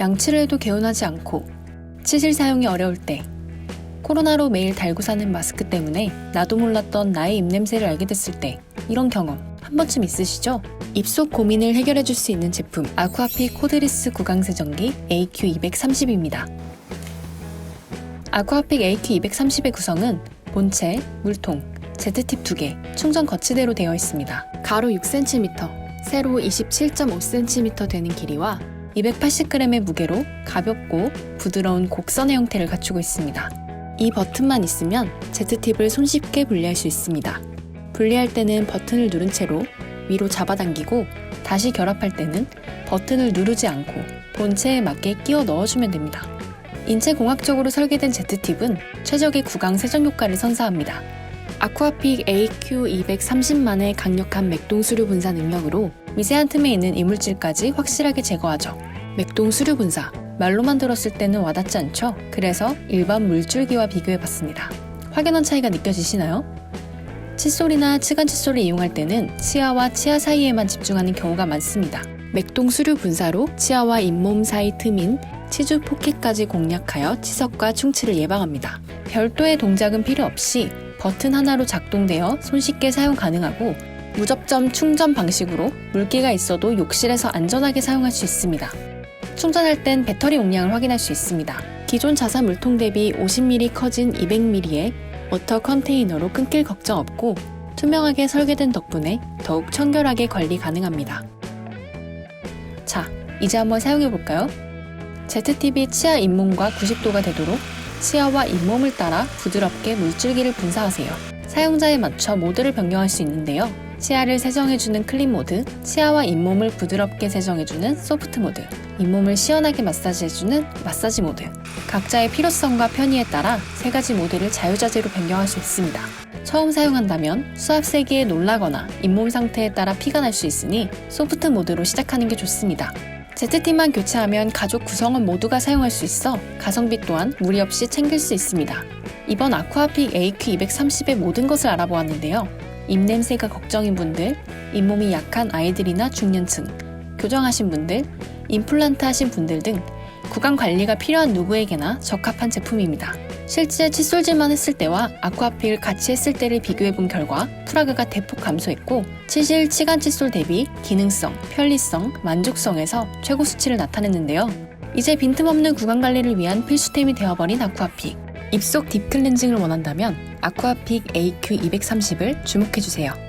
양치를 해도 개운하지 않고 치실 사용이 어려울 때 코로나로 매일 달고 사는 마스크 때문에 나도 몰랐던 나의 입냄새를 알게 됐을 때 이런 경험 한 번쯤 있으시죠? 입속 고민을 해결해 줄 수 있는 제품 아쿠아픽 코드리스 구강 세정기 AQ230입니다. 아쿠아픽 AQ230의 구성은 본체, 물통, Z팁 2개, 충전 거치대로 되어 있습니다. 가로 6cm, 세로 27.5cm 되는 길이와 280g의 무게로 가볍고 부드러운 곡선의 형태를 갖추고 있습니다. 이 버튼만 있으면 Z팁을 손쉽게 분리할 수 있습니다. 분리할 때는 버튼을 누른 채로 위로 잡아당기고 다시 결합할 때는 버튼을 누르지 않고 본체에 맞게 끼워 넣어주면 됩니다. 인체공학적으로 설계된 Z팁은 최적의 구강 세정 효과를 선사합니다. 아쿠아픽 AQ230만의 강력한 맥동 수류 분사 능력으로 미세한 틈에 있는 이물질까지 확실하게 제거하죠. 맥동 수류 분사. 말로만 들었을 때는 와닿지 않죠? 그래서 일반 물줄기와 비교해 봤습니다. 확연한 차이가 느껴지시나요? 칫솔이나 치간 칫솔을 이용할 때는 치아와 치아 사이에만 집중하는 경우가 많습니다. 맥동 수류 분사로 치아와 잇몸 사이 틈인 치주 포켓까지 공략하여 치석과 충치를 예방합니다. 별도의 동작은 필요 없이 버튼 하나로 작동되어 손쉽게 사용 가능하고 무접점 충전 방식으로 물기가 있어도 욕실에서 안전하게 사용할 수 있습니다. 충전할 땐 배터리 용량을 확인할 수 있습니다. 기존 자사 물통 대비 50mm 커진 200mm의 워터 컨테이너로 끊길 걱정 없고 투명하게 설계된 덕분에 더욱 청결하게 관리 가능합니다. 자, 이제 한번 사용해 볼까요? ZTV 치아 잇몸과 90도가 되도록 치아와 잇몸을 따라 부드럽게 물줄기를 분사하세요. 사용자에 맞춰 모드를 변경할 수 있는데요. 치아를 세정해주는 클린 모드, 치아와 잇몸을 부드럽게 세정해주는 소프트 모드, 잇몸을 시원하게 마사지해주는 마사지 모드. 각자의 필요성과 편의에 따라 세 가지 모드를 자유자재로 변경할 수 있습니다. 처음 사용한다면 수압 세기에 놀라거나 잇몸 상태에 따라 피가 날 수 있으니 소프트 모드로 시작하는 게 좋습니다. Z팀만 교체하면 가족 구성원 모두가 사용할 수 있어 가성비 또한 무리 없이 챙길 수 있습니다. 이번 아쿠아픽 AQ230의 모든 것을 알아보았는데요. 입냄새가 걱정인 분들, 잇몸이 약한 아이들이나 중년층, 교정하신 분들, 임플란트 하신 분들 등 구강 관리가 필요한 누구에게나 적합한 제품입니다. 실제 칫솔질만 했을 때와 아쿠아픽을 같이 했을 때를 비교해 본 결과 프라그가 대폭 감소했고 치실 치간 칫솔 대비 기능성, 편리성, 만족성에서 최고 수치를 나타냈는데요. 이제 빈틈없는 구강 관리를 위한 필수템이 되어버린 아쿠아픽. 입속 딥 클렌징을 원한다면 아쿠아픽 AQ230을 주목해주세요.